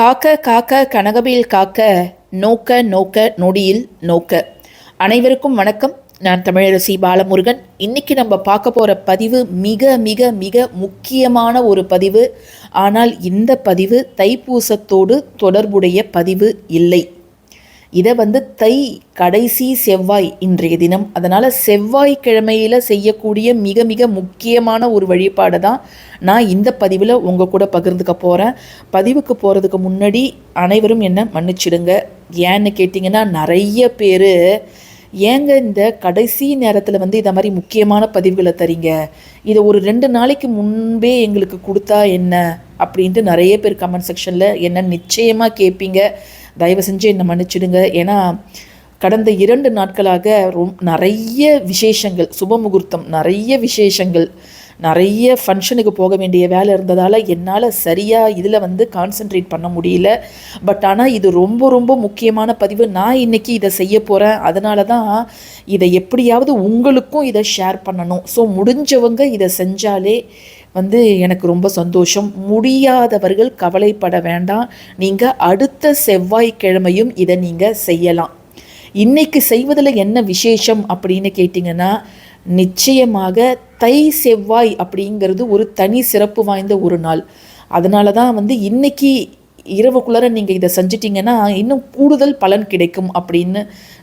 காக்க காக்க கனகவேல் காக்க நோக்க நோக்க நொடியில் நோக்க. அனைவருக்கும் வணக்கம். நான் தமிழரசி பாலமுருகன். இன்னைக்கு நம்ம பார்க்க போகிற பதிவு மிக மிக மிக முக்கியமான ஒரு பதிவு. ஆனால் இந்த பதிவு தைப்பூசத்தோடு தொடர்புடைய பதிவு இல்லை. இதை வந்து தை கடைசி செவ்வாய் இன்றைய தினம். அதனால் செவ்வாய்க்கிழமையில் செய்யக்கூடிய மிக மிக முக்கியமான ஒரு வழிபாடு தான் நான் இந்த பதிவில் உங்கள் கூட பகிர்ந்துக்க போகிறேன் பதிவுக்கு போகிறதுக்கு முன்னாடி அனைவரும் என்ன மன்னிச்சிடுங்க. ஏன்னு கேட்டிங்கன்னா நிறைய பேர் ஏங்க இந்த கடைசி நேரத்தில் வந்து இதை மாதிரி முக்கியமான பதிவுகளை தரீங்க? இதை ஒரு ரெண்டு நாளைக்கு முன்பே எங்களுக்கு கொடுத்தா என்ன? அப்படின்ட்டு நிறைய பேர் கமெண்ட் செக்ஷனில் என்ன நிச்சயமாக கேட்பீங்க தயவு செஞ்சு என்னை மன்னிச்சிடுங்க. ஏன்னா கடந்த இரண்டு நாட்களாக ரொம் நிறைய விசேஷங்கள் சுப முகூர்த்தம் நிறைய விசேஷங்கள் நிறைய ஃபங்க்ஷனுக்கு போக வேண்டிய வேலை இருந்ததால் என்னால் சரியாக இதில் வந்து கான்சென்ட்ரேட் பண்ண முடியல. பட் ஆனால் இது ரொம்ப ரொம்ப முக்கியமான பதிவு. நான் இன்றைக்கி இதை செய்ய போகிறேன் அதனால தான் இதை எப்படியாவது உங்களுக்கும் இதை ஷேர் பண்ணணும். ஸோ முடிஞ்சவங்க இதை செஞ்சாலே வந்து எனக்கு ரொம்ப சந்தோஷம். முடியாதவர்கள் கவலைப்பட வேண்டாம். நீங்கள் அடுத்த செவ்வாய்க்கிழமையும் இதை நீங்கள் செய்யலாம். இன்னைக்கு செய்வதில் என்ன விசேஷம் அப்படின்னு கேட்டிங்கன்னா நிச்சயமாக தை செவ்வாய் அப்படிங்கிறது ஒரு தனி சிறப்பு வாய்ந்த ஒரு நாள். அதனால தான் வந்து இன்னைக்கு இரவுக்குள்ளார நீங்கள் இதை செஞ்சிட்டிங்கன்னா இன்னும் கூடுதல் பலன் கிடைக்கும் அப்படின்னு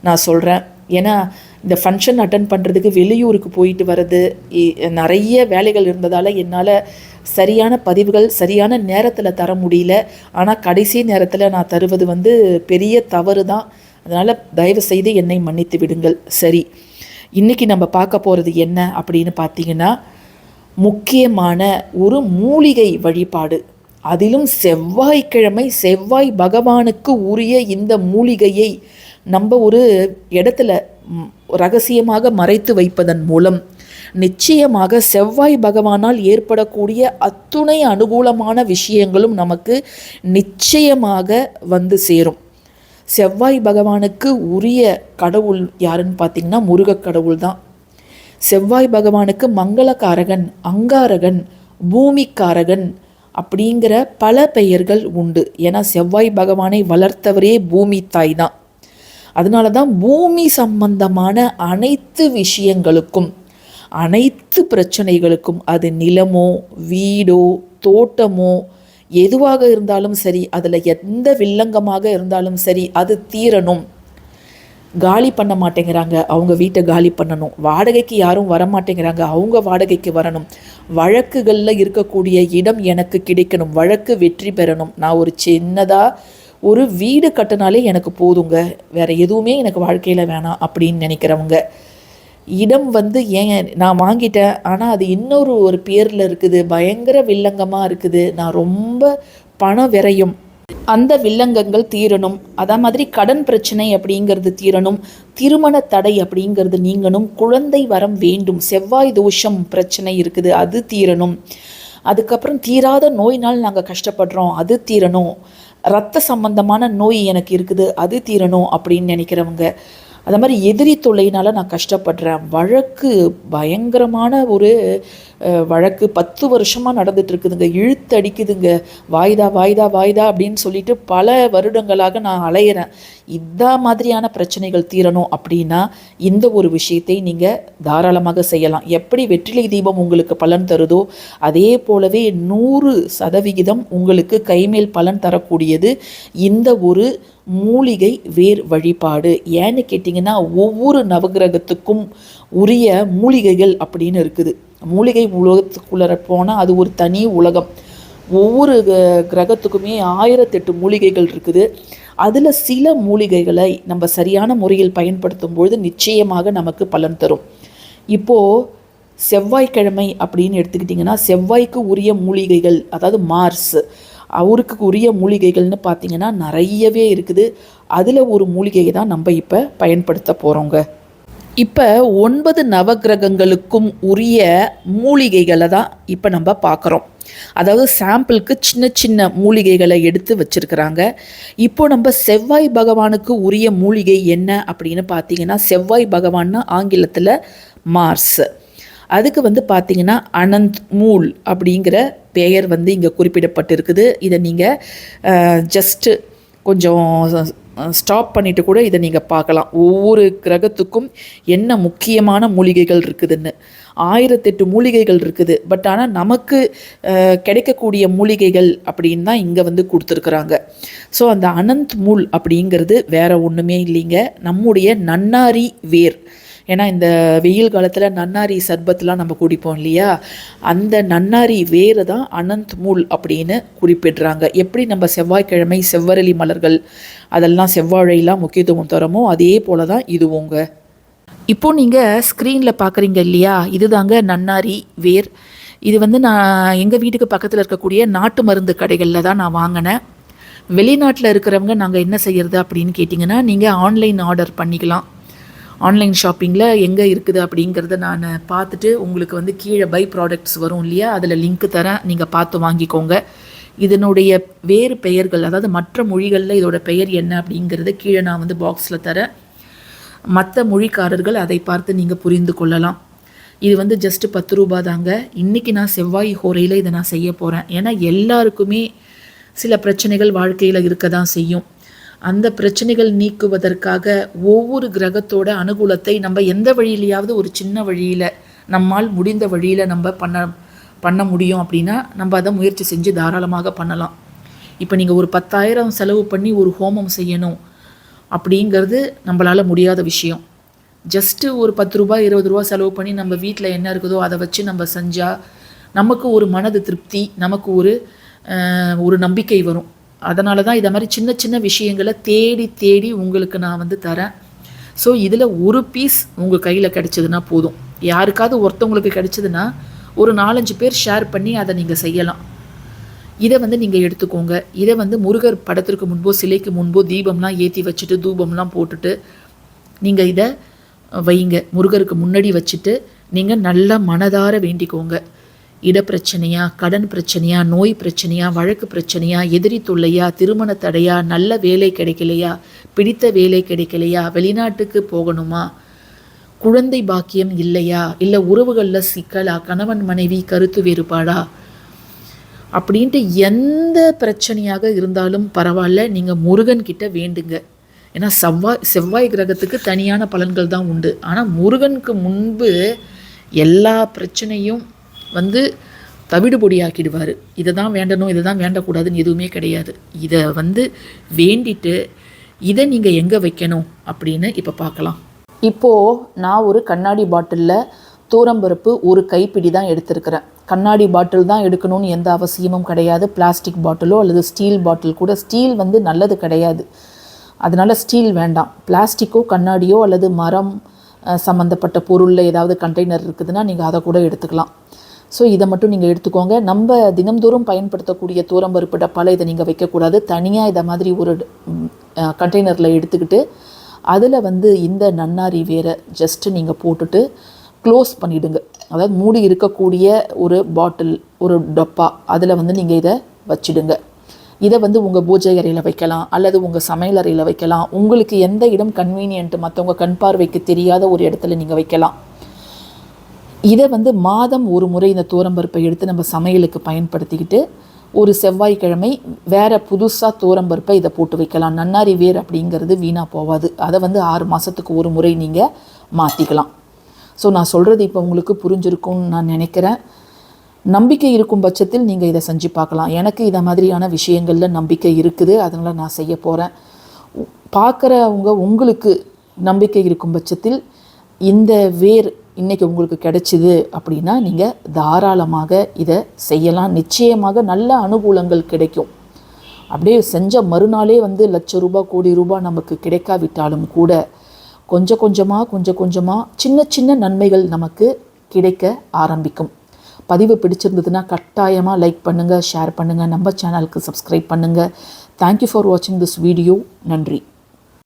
நான் சொல்கிறேன் ஏன்னா இந்த ஃபங்க்ஷன் அட்டன் பண்ணுறதுக்கு வெளியூருக்கு போயிட்டு வர்றது இ- நிறைய வேலைகள் இருந்ததால் என்னால் சரியான பதிவுகள் சரியான நேரத்தில் தர முடியல. ஆனால் கடைசி நேரத்தில் நான் தருவது வந்து பெரிய தவறு தான். அதனால் தயவு செய்து என்னை மன்னித்து விடுங்கள். சரி இன்றைக்கி நம்ம பார்க்க போகிறது என்ன அப்படின்னு பார்த்தீங்கன்னா முக்கியமான ஒரு மூலிகை வழிபாடு. அதிலும் செவ்வாய்க்கிழமை செவ்வாய் பகவானுக்கு உரிய இந்த மூலிகையை நம்ம ஒரு இடத்துல ரகசியமாக மறைத்து வைப்பதன் மூலம் நிச்சயமாக செவ்வாய் பகவானால் ஏற்படக்கூடிய அத்துணை அனுகூலமான விஷயங்களும் நமக்கு நிச்சயமாக வந்து சேரும். செவ்வாய் பகவானுக்கு உரிய கடவுள் யாருன்னு பார்த்தீங்கன்னா முருகக் கடவுள் தான். செவ்வாய் பகவானுக்கு மங்களக்காரகன் அங்காரகன் பூமிக்காரகன் அப்படிங்கிற பல பெயர்கள் உண்டு. ஏன்னா செவ்வாய் பகவானை வளர்த்தவரே பூமி தாய் தான். அதனால தான் பூமி சம்பந்தமான அனைத்து விஷயங்களுக்கும் அனைத்து பிரச்சனைகளுக்கும் அது நிலமோ வீடோ தோட்டமோ எதுவாக இருந்தாலும் சரி அதில் எந்த வில்லங்கமாக இருந்தாலும் சரி அது தீரணும். காலி பண்ண மாட்டேங்கிறாங்க. அவங்க வீட்டை காலி பண்ணணும். வாடகைக்கு யாரும் வர மாட்டேங்கிறாங்க அவங்க வாடகைக்கு வரணும். வழக்குகளில் இருக்கக்கூடிய இடம் எனக்கு கிடைக்கணும். வழக்கு வெற்றி பெறணும். நான் ஒரு சின்னதாக ஒரு வீடு கட்டினாலே எனக்கு போதுங்க. வேற எதுவுமே எனக்கு வாழ்க்கையில் வேணாம் அப்படின்னு நினைக்கிறவங்க. இடம் வந்து ஏன் நான் வாங்கிட்டேன் ஆனால் அது இன்னொரு ஒரு பேரில் இருக்குது. பயங்கர வில்லங்கமாக இருக்குது. நான் ரொம்ப பணம் விரையும். அந்த வில்லங்கங்கள் தீரணும். அதே மாதிரி கடன் பிரச்சனை அப்படிங்கிறது தீரணும். திருமண தடை அப்படிங்கிறது நீங்கணும். குழந்தை வரம் வேண்டும். செவ்வாய் தோஷம் பிரச்சனை இருக்குது. அது தீரணும். அதுக்கப்புறம் தீராத நோயினால் நாங்கள் கஷ்டப்படுறோம். அது தீரணும். ரத்த சம்பந்தமான நோய் எனக்கு இருக்குது அது தீரணும் அப்படின்னு நினைக்கிறவங்க அது மாதிரி எதிரி தொல்லையினால் நான் கஷ்டப்படுறேன். வழக்கு பயங்கரமான ஒரு வழக்கு. பத்து வருஷமாக நடந்துட்டு இருக்குதுங்க இழுத்து அடிக்குதுங்க. வாய்தா வாய்தா வாய்தா அப்படின்னு சொல்லிட்டு பல வருடங்களாக நான் அலையிறேன். இந்த மாதிரியான பிரச்சனைகள் தீரணும் அப்படின்னா இந்த ஒரு விஷயத்தை நீங்கள் தாராளமாக செய்யலாம். எப்படி வெற்றிலை தீபம் உங்களுக்கு பலன் தருதோ அதே போலவே நூறு சதவிகிதம் உங்களுக்கு கைமேல் பலன் தரக்கூடியது இந்த ஒரு மூலிகை வேர் வழிபாடு. ஏன்னு கேட்டிங்கன்னா ஒவ்வொரு நவகிரகத்துக்கும் உரிய மூலிகைகள் அப்படின்னு இருக்குது. மூலிகை உலகத்துக்குள்ளே போனால் அது ஒரு தனி உலகம். ஒவ்வொரு க- கிரகத்துக்குமே ஆயிரத்தெட்டு மூலிகைகள் இருக்குது. அதில் சில மூலிகைகளை நம்ம சரியான முறையில் பயன்படுத்தும் பொழுது நிச்சயமாக நமக்கு பலன் தரும். இப்போது செவ்வாய்க்கிழமை அப்படின்னு எடுத்துக்கிட்டிங்கன்னா செவ்வாய்க்கு உரிய மூலிகைகள் அதாவது மார்ஸ் அவருக்கு உரிய மூலிகைகள்னு பார்த்தீங்கன்னா நிறையவே இருக்குது. அதில் ஒரு மூலிகையை தான் நம்ம இப்போ பயன்படுத்த போகிறோங்க இப்போ ஒன்பது நவக்கிரகங்களுக்கும் உரிய மூலிகைகளை தான் இப்போ நம்ம பார்க்குறோம் அதாவது சாம்பிளுக்கு சின்ன சின்ன மூலிகைகளை எடுத்து வச்சுருக்கிறாங்க. இப்போ நம்ம செவ்வாய் பகவானுக்கு உரிய மூலிகை என்ன அப்படின்னு பார்த்தீங்கன்னா செவ்வாய் பகவான்னா ஆங்கிலத்தில் மார்ஸ். அதுக்கு வந்து பார்த்தீங்கன்னா அனந்த் மூல் அப்படிங்கிற பெயர் வந்து இங்கே குறிப்பிடப்பட்டிருக்குது. இதை நீங்கள் ஜஸ்ட்டு கொஞ்சம் ஸ்டாப் பண்ணிவிட்டு கூட இதை நீங்கள் பார்க்கலாம். ஒவ்வொரு கிரகத்துக்கும் என்ன முக்கியமான மூலிகைகள் இருக்குதுன்னு. ஆயிரத்தெட்டு மூலிகைகள் இருக்குது. பட் ஆனால் நமக்கு கிடைக்கக்கூடிய மூலிகைகள் அப்படின்னு தான் இங்கே வந்து கொடுத்துருக்குறாங்க. ஸோ அந்த அனந்த் மூல் அப்படிங்கிறது வேற ஒன்றுமே இல்லைங்க. நம்முடைய நன்னாரி வேர். ஏன்னா இந்த வெயில் காலத்தில் நன்னாரி சர்பத்லாம் நம்ம குடிப்போம் இல்லையா? அந்த நன்னாரி வேறு தான் அனந்த் மூல் அப்படின்னு குறிப்பிடுறாங்க. எப்படி நம்ம செவ்வாய்க்கிழமை செவ்வரளி மலர்கள் அதெல்லாம் செவ்வாழையெல்லாம் முக்கியத்துவம் தரமோ அதே போல தான் இதுவோங்க. இப்போ நீங்கள் ஸ்க்ரீனில் பார்க்குறீங்க இல்லையா? இதுதாங்க நன்னாரி வேர். இது வந்து நான் எங்கள் வீட்டுக்கு பக்கத்தில் இருக்கக்கூடிய நாட்டு மருந்து கடைகளில் தான் நான் வாங்கினேன். வெளிநாட்டில் இருக்கிறவங்க நாங்கள் என்ன செய்கிறது அப்படின்னு கேட்டிங்கன்னா நீங்கள் ஆன்லைன் ஆர்டர் பண்ணிக்கலாம். ஆன்லைன் ஷாப்பிங்கில் எங்கே இருக்குது அப்படிங்கிறத நான் பார்த்துட்டு உங்களுக்கு வந்து கீழே பை ப்ராடக்ட்ஸ் வரும் இல்லையா? அதில் லிங்க் தரேன். நீங்கள் பார்த்து வாங்கிக்கோங்க. இதனுடைய வேறு பெயர்கள் அதாவது மற்ற மொழிகளில் இதோட பெயர் என்ன அப்படிங்கிறத கீழே நான் வந்து பாக்ஸில் தரேன். மற்ற மொழிக்காரர்கள் அதை பார்த்து நீங்கள் புரிந்து கொள்ளலாம். இது வந்து ஜஸ்ட்டு பத்து ரூபா தாங்க. இன்றைக்கி நான் செவ்வாய் ஹோரையில் இதை நான் செய்ய போகிறேன் ஏன்னா எல்லாருக்குமே சில பிரச்சனைகள் வாழ்க்கையில் இருக்க தான் செய்யும். அந்த பிரச்சனைகள் நீக்குவதற்காக ஒவ்வொரு கிரகத்தோட அனுகூலத்தை நம்ம எந்த வழியிலையாவது ஒரு சின்ன வழியில் நம்மால் முடிந்த வழியில் நம்ம பண்ண பண்ண முடியும் அப்படின்னா நம்ம அதை முயற்சி செஞ்சு தாராளமாக பண்ணலாம். இப்போ நீங்கள் ஒரு பத்தாயிரம் செலவு பண்ணி ஒரு ஹோமம் செய்யணும் அப்படிங்கிறது நம்மளால் முடியாத விஷயம். ஜஸ்ட்டு ஒரு பத்து ரூபாய் இருபது ரூபா செலவு பண்ணி நம்ம வீட்டில் என்ன இருக்குதோ அதை வச்சு நம்ம செஞ்சால் நமக்கு ஒரு மனது திருப்தி நமக்கு ஒரு ஒரு நம்பிக்கை வரும். அதனால தான் இதை மாதிரி சின்ன சின்ன விஷயங்களை தேடி தேடி உங்களுக்கு நான் வந்து தரேன். ஸோ இதில் ஒரு பீஸ் உங்கள் கையில் கிடச்சிதுன்னா போதும். யாருக்காவது ஒருத்தவங்களுக்கு கிடச்சிதுன்னா ஒரு நாலஞ்சு பேர் ஷேர் பண்ணி அதை நீங்கள் செய்யலாம். இதை வந்து நீங்கள் எடுத்துக்கோங்க. இதை வந்து முருகர் படத்திற்கு முன்போ சிலைக்கு முன்போ தீபம்லாம் ஏற்றி வச்சுட்டு தூபம்லாம் போட்டுட்டு நீங்கள் இதை வைங்க. முருகருக்கு முன்னாடி வச்சுட்டு நீங்கள் நல்ல மனதார வேண்டிக்கோங்க. இடப்பிரச்சனையா கடன் பிரச்சனையா நோய் பிரச்சனையா வழக்கு பிரச்சனையா எதிரி தொல்லையா திருமண தடையா நல்ல வேலை கிடைக்கலையா பிடித்த வேலை கிடைக்கலையா வெளிநாட்டுக்கு போகணுமா குழந்தை பாக்கியம் இல்லையா இல்லை உறவுகளில் சிக்கலா கணவன் மனைவி கருத்து வேறுபாடா அப்படின்ட்டு எந்த பிரச்சனையாக இருந்தாலும் பரவாயில்ல நீங்கள் முருகன் கிட்ட வேண்டுங்க. ஏன்னா செவ்வாய் செவ்வாய் கிரகத்துக்கு தனியான பலன்கள் தான் உண்டு. ஆனால் முருகனுக்கு முன்பு எல்லா பிரச்சனையும் வந்து தவிடு பொடியாக்கிடுவார். இதை தான் வேண்டணும் இதை தான் வேண்டக்கூடாதுன்னு எதுவுமே கிடையாது. இதை வந்து வேண்டிட்டு இதை நீங்கள் எங்கே வைக்கணும்? அப்படின்னு இப்போ பார்க்கலாம் இப்போது நான் ஒரு கண்ணாடி பாட்டிலில் தூரம்பருப்பு ஒரு கைப்பிடி தான் எடுத்திருக்கிறேன். கண்ணாடி பாட்டில் தான் எடுக்கணும்னு எந்த அவசியமும் கிடையாது. பிளாஸ்டிக் பாட்டிலோ அல்லது ஸ்டீல் பாட்டில் கூட ஸ்டீல் வந்து நல்லது கிடையாது. அதனால் ஸ்டீல் வேண்டாம். பிளாஸ்டிக்கோ கண்ணாடியோ அல்லது மரம் சம்மந்தப்பட்ட பொருளில் ஏதாவது கண்டெய்னர் இருக்குதுன்னா நீங்கள் அதை கூட எடுத்துக்கலாம். ஸோ இதை மட்டும் நீங்கள் எடுத்துக்கோங்க. நம்ம தினம்தோறும் பயன்படுத்தக்கூடிய தூரம்பருப்பு டப்பாவில் இதை நீங்கள் வைக்கக்கூடாது. தனியாக இதை மாதிரி ஒரு கண்டெய்னரில் எடுத்துக்கிட்டு அதில் வந்து இந்த நன்னாரி வேரை ஜஸ்ட்டு நீங்கள் போட்டுட்டு க்ளோஸ் பண்ணிவிடுங்க அதாவது மூடி இருக்கக்கூடிய ஒரு பாட்டில் ஒரு டப்பா அதில் வந்து நீங்கள் இதை வச்சிடுங்க. இதை வந்து உங்கள் பூஜை அறையில் வைக்கலாம் அல்லது உங்கள் சமையல் அறையில் வைக்கலாம். உங்களுக்கு எந்த இடம் கன்வீனியன்ட்டு மற்றவங்க கண் பார்வைக்கு தெரியாத ஒரு இடத்துல நீங்கள் வைக்கலாம். இதை வந்து மாதம் ஒரு முறை இந்த தோரம்பருப்பை எடுத்து நம்ம சமையலுக்கு பயன்படுத்திக்கிட்டு ஒரு செவ்வாய்க்கிழமை வேறு புதுசாக தோரம்பருப்பை இதை போட்டு வைக்கலாம். நன்னாரி வேர் அப்படிங்கிறது வீணாக போகாது அதை வந்து ஆறு மாதத்துக்கு ஒரு முறை நீங்கள் மாற்றிக்கலாம் ஸோ நான் சொல்கிறது இப்போ உங்களுக்கு புரிஞ்சிருக்கும்னு நான் நினைக்கிறேன். நம்பிக்கை இருக்கும் பட்சத்தில் நீங்கள் இதை செஞ்சு பார்க்கலாம். எனக்கு இதை மாதிரியான விஷயங்களில் நம்பிக்கை இருக்குது. அதனால் நான் செய்ய போகிறேன் பார்க்குறவங்க உங்களுக்கு நம்பிக்கை இருக்கும் பட்சத்தில் இந்த வேர் இன்றைக்கி உங்களுக்கு கிடைச்சிது அப்படின்னா நீங்கள் தாராளமாக இதை செய்யலாம். நிச்சயமாக நல்ல அனுகூலங்கள் கிடைக்கும். அப்படியே செஞ்ச மறுநாளே வந்து லட்ச ரூபா கோடி ரூபாய் நமக்கு கிடைக்காவிட்டாலும் கூட கொஞ்சம் கொஞ்சமாக கொஞ்சம் கொஞ்சமாக சின்ன சின்ன நன்மைகள் நமக்கு கிடைக்க ஆரம்பிக்கும். பதிவு பிடிச்சிருந்ததுன்னா கட்டாயமாக லைக் பண்ணுங்கள் ஷேர் பண்ணுங்கள் நம்ம சேனலுக்கு சப்ஸ்கிரைப் பண்ணுங்கள் தேங்க்யூ ஃபார் வாட்சிங் திஸ் வீடியோ நன்றி.